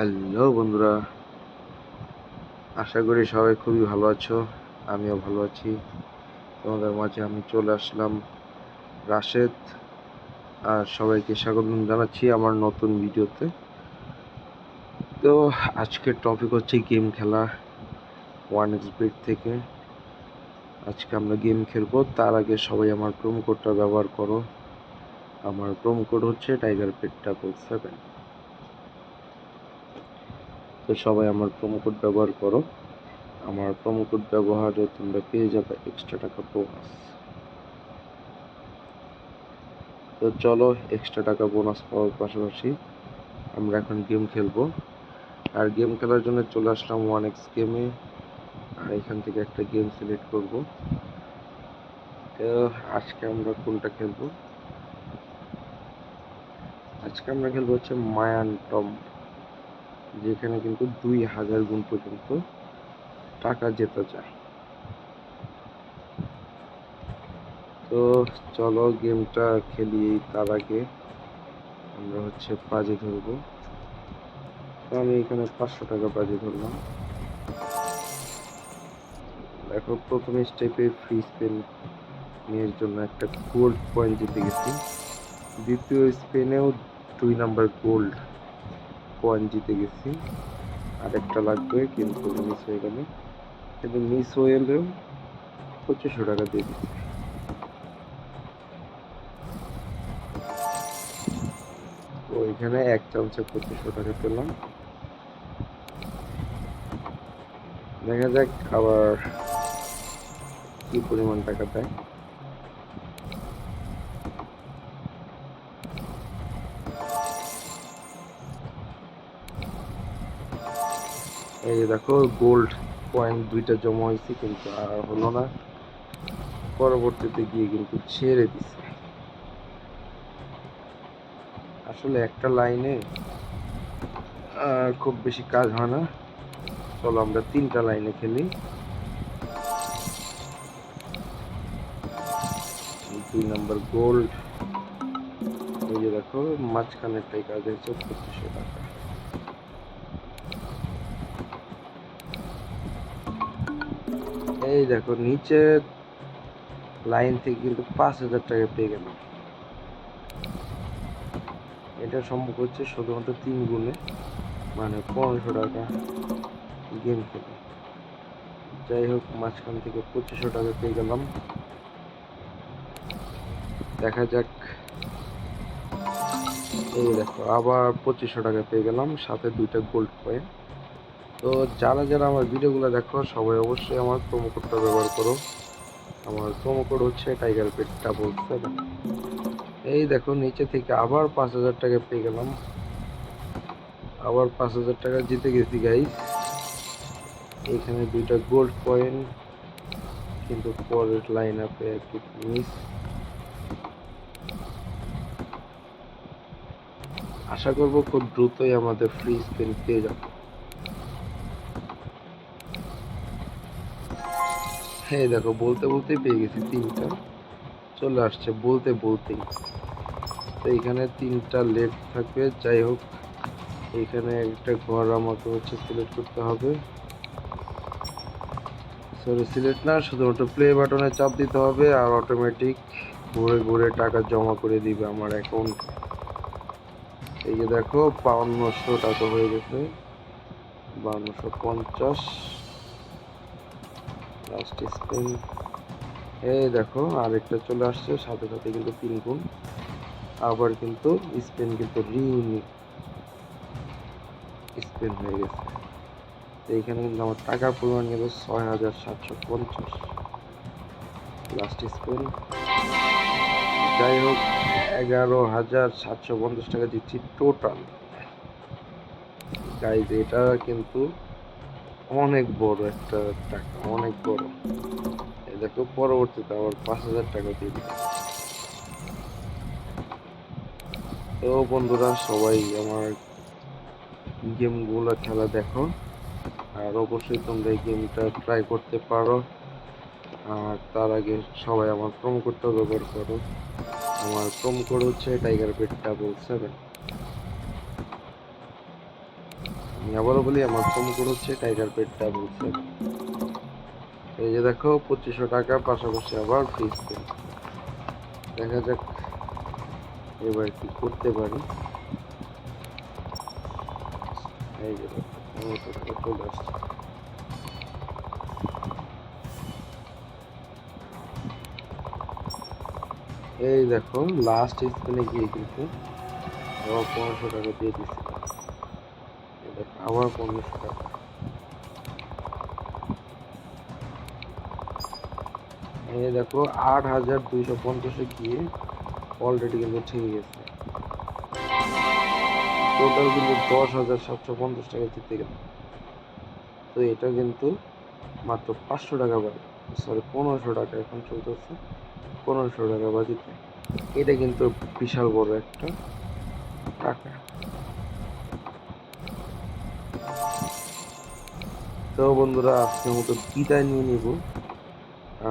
Hello বন্ধুরা, আশা করি সবাই খুবই ভালো আছো, আমিও ভালো আছি। তোমাদের মাঝে আমি চলে আসলাম রাশেদ, আর সবাইকে স্বাগত জানাচ্ছি আমার নতুন ভিডিওতে। তো আজকের টপিক হচ্ছে গেম খেলা ওয়ান এক্স বেট থেকে। আজকে আমরা গেম খেলব, তার আগে সবাই আমার প্রোমো কোডটা ব্যবহার করো। আমার প্রোমো কোড হচ্ছে টাইগার পেট ডাবল সেভেন তো সবাই আমার প্রোমো কোড ব্যবহার করো। আমার প্রোমো কোড ব্যবহারে তোমরা পেয়ে যাবে এক্সট্রা টাকা বোনাস তো চলো এক্সট্রা টাকা বোনাস পাওয়ার পাশাপাশি আমরা এখন গেম খেলব। আর গেম খেলার জন্য চলে আসলাম ওয়ান এক্স গেমে আর এখান থেকে একটা গেম সিলেক্ট করব। তো আজকে আমরা কোনটা খেলব? আজকে আমরা খেলব হচ্ছে মায়ান টম যেখানে কিন্তু দুই হাজার গুণ পর্যন্ত টাকা জেতা যায়। তো চলো গেমটা খেলি তার আগে আমরা হচ্ছে বাজে ধরবো। তো আমি এখানে পাঁচশো টাকা বাজে ধরলাম। দেখো, প্রথম স্টেপে ফ্রি স্পেন এর জন্য একটা গোল্ড পয়েন্ট জিতে গেছি। দ্বিতীয় স্পেনেও দুই নাম্বার গোল্ড পয়েন্ট জিতে গেছি। আর একটা লাগবে, কিন্তু মিস হয়ে গেল। কিন্তু মিস হয়ে গেলেও পঁচিশশো টাকা দিয়ে দিচ্ছি। তো এখানে এক চামচে পঁচিশশো টাকা পেলাম। দেখা যাক আবার কি পরিমাণ টাকা দেয়। এই যে দেখো গোল্ড পয়েন্ট দুইটা জমা হয়েছে কিন্তু আর হলো না। পরবর্তীতে গিয়ে কিন্তু ছেড়ে দিছে। আসলে একটা লাইনে খুব বেশি কাজ হয় না। চলো আমরা তিনটা লাইনে খেলি। দুই নাম্বার গোল্ড এই যে দেখো, মাঝখানেরটাই কাজ হয়েছে পঁচিশশো টাকা। এই দেখো, নিচে লাইন থেকে কিন্তু পাঁচ হাজার টাকা পেয়ে গেল এটা সম্ভব হচ্ছে শুধুমাত্র তিন গুণে মানে পনেরোশো টাকা গেম খেলে যাই হোক, মাঝখান থেকে পঁচিশশো টাকা পেয়ে গেলাম। দেখা যাক। এই দেখো, আবার পঁচিশশো টাকা পেয়ে গেলাম, সাথে দুইটা গোল্ড কয়েন তো যারা যারা আমার ভিডিওগুলো দেখো, সবাই অবশ্যই আমার প্রোমো কোডটা ব্যবহার করো। আমার প্রোমো কোড হচ্ছে টাইগার পেট ডাবল সেভেন এই দেখো, নিচে থেকে আবার পাঁচ হাজার টাকা পেয়ে গেলাম। আবার পাঁচ হাজার টাকা জিতে গেছি গাইস এখানে দুইটা গোল্ড কয়েন কিন্তু পরের লাইন আপে একটু মিস আশা করব খুব দ্রুতই আমাদের ফ্রি স্পিন পেয়ে যাব। হ্যাঁ দেখো, বলতে বলতেই পেয়ে গেছি তিনটা। চলে আসছে, বলতে বলতেই। তো এখানে তিনটা লেট থাকবে, যাই হোক, এখানে একটা ঘর আমাকে হচ্ছে সিলেক্ট করতে হবে। সরি সিলেক্ট না, শুধুমাত্র প্লে বাটনে চাপ দিতে হবে আর অটোমেটিক ঘুরে ঘুরে টাকা জমা করে দিবে আমার অ্যাকাউন্ট এই যে দেখো, বাউন্নশো টাকা হয়ে গেছে, বাউন্নশো পঞ্চাশ। লাস্ট স্পেন এই দেখো, আরেকটা চলে আসছে, সাথে সাথে কিন্তু তিন গুণ। আবার কিন্তু স্পেন কিন্তু রিউনি স্পেন হয়ে গেছে। এইখানে কিন্তু আমার টাকার পরিমাণ কিন্তু ছয় হাজার সাতশো পঞ্চাশ। লাস্ট স্পেন যাই হোক, এগারো হাজার সাতশো পঞ্চাশ টাকা দিচ্ছি টোটাল গাইজ এটা কিন্তু অনেক বড় একটা টাকা, অনেক বড়। দেখো, পরবর্তীতে আবার পাঁচ হাজার টাকা দিয়ে দিবে তো বন্ধুরা, সবাই আমার গেমগুলো খেলা দেখো, আর অবশ্যই তোমরা এই গেমটা ট্রাই করতে পারো। আর তার আগে সবাই আমার প্রোমো কোডটা ব্যবহার করো। আমার প্রোমো কোড হচ্ছে টাইগার পেট ডাবল সেভেন আমি আবারও বলি আমার ফোন কোড হচ্ছে টাইগার পেট ডাবল এই যে দেখো, পঁচিশশো টাকা, পাশাপাশি আবার স্পিন দেখা যাক এবার কি করতে পারি। এই যে এই দেখো লাস্ট স্পিনে গিয়ে কিন্তু পনেরোশো টাকা দিয়ে দিচ্ছি। আবার পনেরোশো টাকা এই দেখো, আট হাজার দুইশো পঞ্চাশে গিয়ে অলরেডি কিন্তু ঠিক গেছে। টোটাল কিন্তু দশ হাজার সাতশো পঞ্চাশ টাকা জিতে গেল। তো এটা কিন্তু মাত্র পাঁচশো টাকা বাড়ি সরি পনেরোশো টাকা এখন চলতেছে, পনেরোশো টাকা বাজিতে এটা কিন্তু বিশাল বড় একটা টাকা। তো বন্ধুরা, আজকের মতো বিদায় নিয়ে নিব।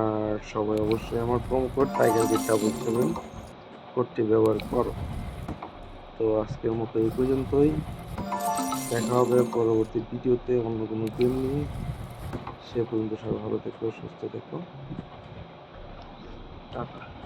আর সবাই অবশ্যই আমার promo code tiger get double seven কোডটি ব্যবহার করো। তো আজকের মতো এই পর্যন্তই। দেখা হবে পরবর্তী ভিডিওতে অন্য কোনো গেম নিয়ে। সে পর্যন্ত সবাই ভালো থেকো, সুস্থ থেকো। টাটা।